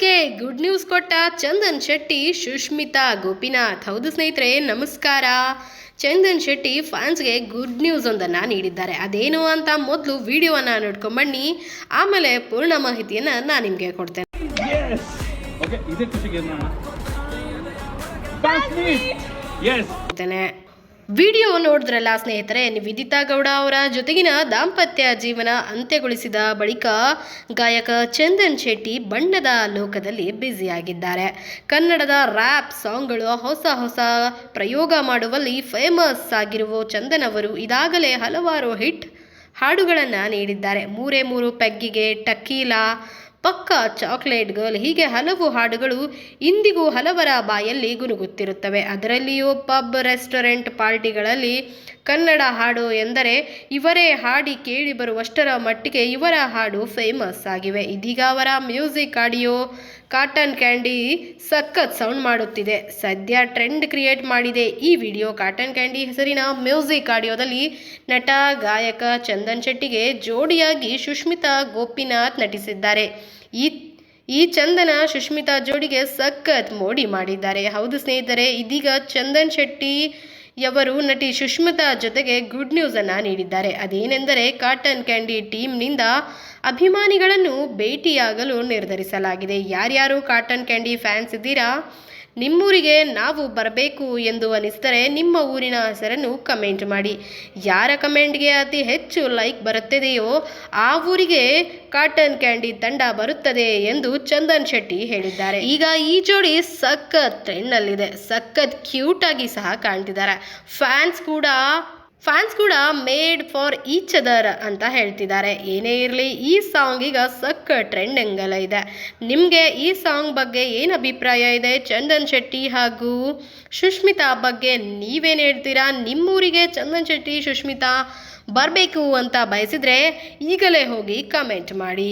ಫ್ಯಾನ್ಸ್ಗೆ good news ಕೊಟ್ಟ ಚಂದನ್ ಶೆಟ್ಟಿ ಸುಷ್ಮಿತಾ ಗೋಪಿನಾಥ್. ಹೌದು ಸ್ನೇಹಿತರೆ ನಮಸ್ಕಾರ. ಚಂದನ್ ಶೆಟ್ಟಿ ಫ್ಯಾನ್ಸ್ಗೆ ಗುಡ್ ನ್ಯೂಸ್ ಒಂದನ್ನು ನೀಡಿದ್ದಾರೆ. ಅದೇನು ಅಂತ ಮೊದಲು ವಿಡಿಯೋವನ್ನು ನೋಡ್ಕೊಂಬನ್ನಿ. ಆಮೇಲೆ ಪೂರ್ಣ ಮಾಹಿತಿಯನ್ನು ನಾನು ನಿಮಗೆ ಕೊಡ್ತೇನೆ. Yes. ವಿಡಿಯೋ ನೋಡಿದ್ರಲ್ಲ ಸ್ನೇಹಿತರೆ ವಿದಿತಾ ಗೌಡ ಅವರ ಜೊತೆಗಿನ ದಾಂಪತ್ಯ ಜೀವನ ಅಂತ್ಯಗೊಳಿಸಿದ ಬಳಿಕ ಗಾಯಕ ಚಂದನ್ ಶೆಟ್ಟಿ ಬಣ್ಣದ ಲೋಕದಲ್ಲಿ ಬ್ಯುಸಿಯಾಗಿದ್ದಾರೆ. ಕನ್ನಡದ ರ್ಯಾಪ್ ಸಾಂಗ್ಗಳು ಹೊಸ ಹೊಸ ಪ್ರಯೋಗ ಮಾಡುವಲ್ಲಿ ಫೇಮಸ್ ಆಗಿರುವ ಚಂದನ್ ಅವರು ಇದಾಗಲೇ ಹಲವಾರು ಹಿಟ್ ಹಾಡುಗಳನ್ನು ನೀಡಿದ್ದಾರೆ. ಮೂರೇ ಮೂರು ಪೆಗ್ಗಿಗೆ ಟಕೀಲಾ ಪಕ್ಕ ಚಾಕ್ಲೇಟ್ ಗರ್ಲ್ ಹೀಗೆ ಹಲವು ಹಾಡುಗಳು ಇಂದಿಗೂ ಹಲವರ ಬಾಯಲ್ಲಿ ಗುನುಗುತ್ತಿರುತ್ತವೆ. ಅದರಲ್ಲಿಯೂ ಪಬ್, ರೆಸ್ಟೋರೆಂಟ್ ಪಾರ್ಟಿಗಳಲ್ಲಿ ಕನ್ನಡ ಹಾಡು ಎಂದರೆ ಇವರೇ ಹಾಡಿ ಕೇಳಿ ಬರುವಷ್ಟರ ಮಟ್ಟಿಗೆ ಇವರ ಹಾಡು ಫೇಮಸ್ ಆಗಿವೆ. ಇದೀಗ ಅವರ ಮ್ಯೂಸಿಕ್ ಆಡಿಯೋ ಕಾಟನ್ ಕ್ಯಾಂಡಿ ಸಖತ್ ಸೌಂಡ್ ಮಾಡುತ್ತಿದೆ. ಸದ್ಯ ಟ್ರೆಂಡ್ ಕ್ರಿಯೇಟ್ ಮಾಡಿದೆ. ಈ ವಿಡಿಯೋ ಕಾಟನ್ ಕ್ಯಾಂಡಿ ಹೆಸರಿನ ಮ್ಯೂಸಿಕ್ ಆಡಿಯೋದಲ್ಲಿ ನಟ, ಗಾಯಕ ಚಂದನ್ ಶೆಟ್ಟಿಗೆ ಜೋಡಿಯಾಗಿ ಸುಷ್ಮಿತಾ ಗೋಪಿನಾಥ್ ನಟಿಸಿದ್ದಾರೆ. ಈ ಈ ಚಂದನ ಸುಷ್ಮಿತಾ ಜೋಡಿಗೆ ಸಖತ್ ಮೋಡಿ ಮಾಡಿದ್ದಾರೆ. ಹೌದು ಸ್ನೇಹಿತರೆ, ಇದೀಗ ಚಂದನ್ ಶೆಟ್ಟಿ ಯವರು ನಟಿ ಸುಷ್ಮಿತಾ ಜೊತೆಗೆ ಗುಡ್ ನ್ಯೂಸ್ ಅನ್ನ ನೀಡಿದ್ದಾರೆ. ಅದೇನೆಂದರೆ ಕಾಟನ್ ಕ್ಯಾಂಡಿ ಟೀಮ್ನಿಂದ ಅಭಿಮಾನಿಗಳನ್ನು ಭೇಟಿಯಾಗಲು ನಿರ್ಧರಿಸಲಾಗಿದೆ. ಯಾರ್ಯಾರು ಕಾಟನ್ ಕ್ಯಾಂಡಿ ಫ್ಯಾನ್ಸ್ ಇದ್ದೀರಾ? ನಿಮ್ಮೂರಿಗೆ ನಾವು ಬರಬೇಕು ಎಂದು ಅನಿಸಿದರೆ ನಿಮ್ಮ ಊರಿನ ಹೆಸರನ್ನು ಕಮೆಂಟ್ ಮಾಡಿ. ಯಾರ ಕಮೆಂಟ್ಗೆ ಅತಿ ಹೆಚ್ಚು ಲೈಕ್ ಬರುತ್ತದೆಯೋ ಆ ಊರಿಗೆ ಕಾಟನ್ ಕ್ಯಾಂಡಿ ತಂಡ ಬರುತ್ತದೆ ಎಂದು ಚಂದನ್ ಶೆಟ್ಟಿ ಹೇಳಿದ್ದಾರೆ. ಈಗ ಈ ಜೋಡಿ ಸಖತ್ ಟ್ರೆಂಡ್ನಲ್ಲಿದೆ ಸಖತ್ ಕ್ಯೂಟ್ ಆಗಿ ಸಹ ಕಾಣ್ತಿದ್ದಾರೆ. ಫ್ಯಾನ್ಸ್ ಕೂಡ ಫ್ಯಾನ್ಸ್ ಕೂಡ ಮೇಡ್ ಫಾರ್ ಈಚ್ ಅದರ್ ಅಂತ ಹೇಳ್ತಿದ್ದಾರೆ. ಏನೇ ಇರಲಿ, ಈ ಸಾಂಗ್ ಈಗ ಸಕ್ಕ ಟ್ರೆಂಡ್ ಇದೆ. ನಿಮಗೆ ಈ ಸಾಂಗ್ ಬಗ್ಗೆ ಏನು ಅಭಿಪ್ರಾಯ ಇದೆ? ಚಂದನ್ ಶೆಟ್ಟಿ ಹಾಗೂ ಸುಷ್ಮಿತಾ ಬಗ್ಗೆ ನೀವೇನು ಹೇಳ್ತೀರಾ? ನಿಮ್ಮೂರಿಗೆ ಚಂದನ್ ಶೆಟ್ಟಿ ಸುಷ್ಮಿತಾ ಬರಬೇಕು ಅಂತ ಬಯಸಿದ್ರೆ ಈಗಲೇ ಹೋಗಿ ಕಮೆಂಟ್ ಮಾಡಿ.